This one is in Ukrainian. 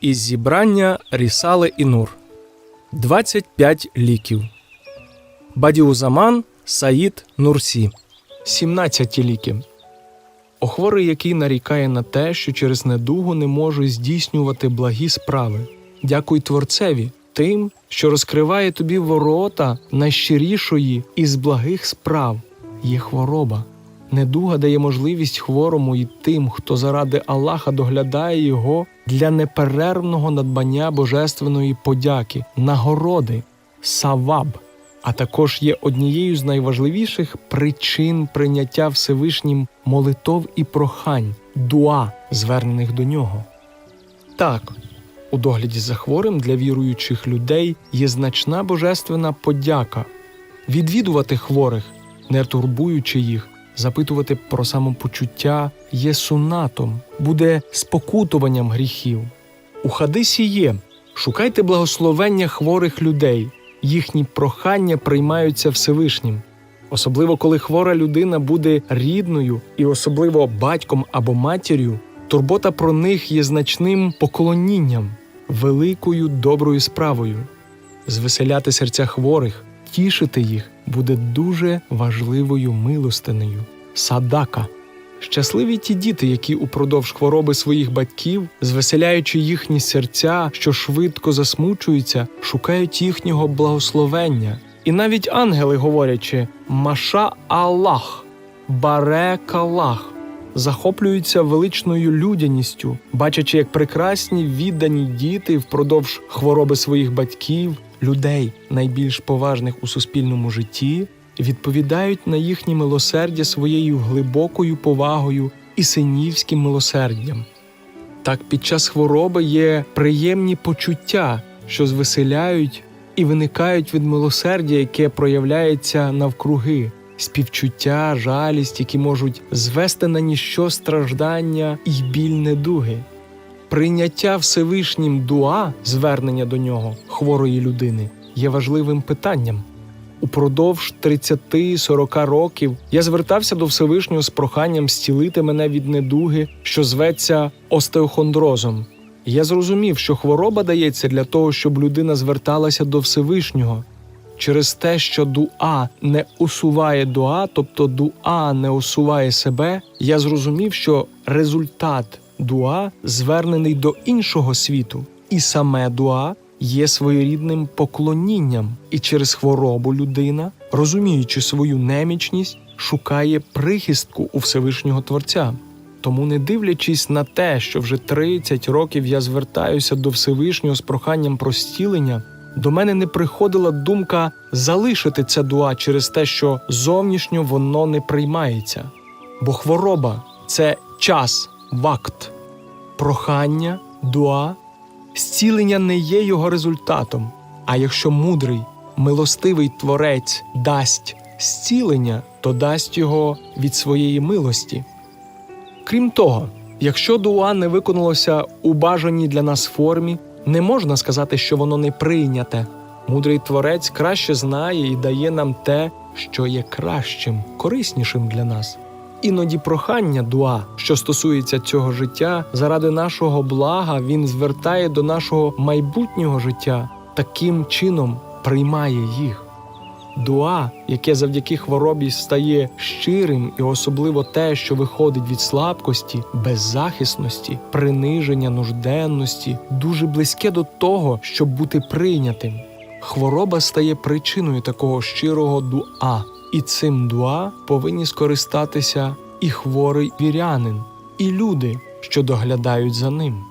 Із зібрання Рісали і Нур 25 ліків. Бадіузаман Саїд Нурсі 17 ліки. Охворий, який нарікає на те, що через недугу не може здійснювати благі справи. Дякуй Творцеві, тим, що розкриває тобі ворота найщирішої із благих справ є хвороба. Недуга дає можливість хворому і тим, хто заради Аллаха доглядає його для неперервного надбання божественної подяки, нагороди, саваб, а також є однією з найважливіших причин прийняття Всевишнім молитов і прохань, дуа, звернених до нього. Так, у догляді за хворим для віруючих людей є значна божественна подяка відвідувати хворих, не турбуючи їх, запитувати про самопочуття є сунатом, буде спокутуванням гріхів. У хадисі є шукайте благословення хворих людей, їхні прохання приймаються Всевишнім. Особливо коли хвора людина буде рідною і особливо батьком або матір'ю, турбота про них є значним поклонінням, великою доброю справою. Звеселяти серця хворих, тішити їх буде дуже важливою милостинею. Садака. Щасливі ті діти, які упродовж хвороби своїх батьків, звеселяючи їхні серця, що швидко засмучуються, шукають їхнього благословення. І навіть ангели, говорячи Маша Аллах, Барекалах, захоплюються величною людяністю, бачачи, як прекрасні віддані діти впродовж хвороби своїх батьків, людей, найбільш поважних у суспільному житті, відповідають на їхнє милосердя своєю глибокою повагою і синівським милосердям. Так під час хвороби є приємні почуття, що звеселяють і виникають від милосердя, яке проявляється навкруги, співчуття, жалість, які можуть звести на ніщо страждання і біль недуги. Прийняття Всевишнім дуа, звернення до нього хворої людини, є важливим питанням. Упродовж 30-40 років я звертався до Всевишнього з проханням зцілити мене від недуги, що зветься остеохондрозом. Я зрозумів, що хвороба дається для того, щоб людина зверталася до Всевишнього. Через те, що дуа не усуває дуа, тобто дуа не усуває себе, я зрозумів, що результат дуа звернений до іншого світу, і саме дуа є своєрідним поклонінням, і через хворобу людина, розуміючи свою немічність, шукає прихистку у Всевишнього Творця. Тому, не дивлячись на те, що вже 30 років я звертаюся до Всевишнього з проханням про зцілення, до мене не приходила думка залишити це дуа через те, що зовнішньо воно не приймається. Бо хвороба це час, вакт, прохання, дуа, зцілення не є його результатом. А якщо мудрий, милостивий творець дасть зцілення, то дасть його від своєї милості. Крім того, якщо дуа не виконалося у бажаній для нас формі, не можна сказати, що воно не прийняте. Мудрий творець краще знає і дає нам те, що є кращим, кориснішим для нас. Іноді прохання дуа, що стосується цього життя, заради нашого блага він звертає до нашого майбутнього життя, таким чином приймає їх. Дуа, яке завдяки хворобі стає щирим, і особливо те, що виходить від слабкості, беззахисності, приниження, нужденності, дуже близьке до того, щоб бути прийнятим. Хвороба стає причиною такого щирого дуа, і цим дуа повинні скористатися і хворий вірянин, і люди, що доглядають за ним.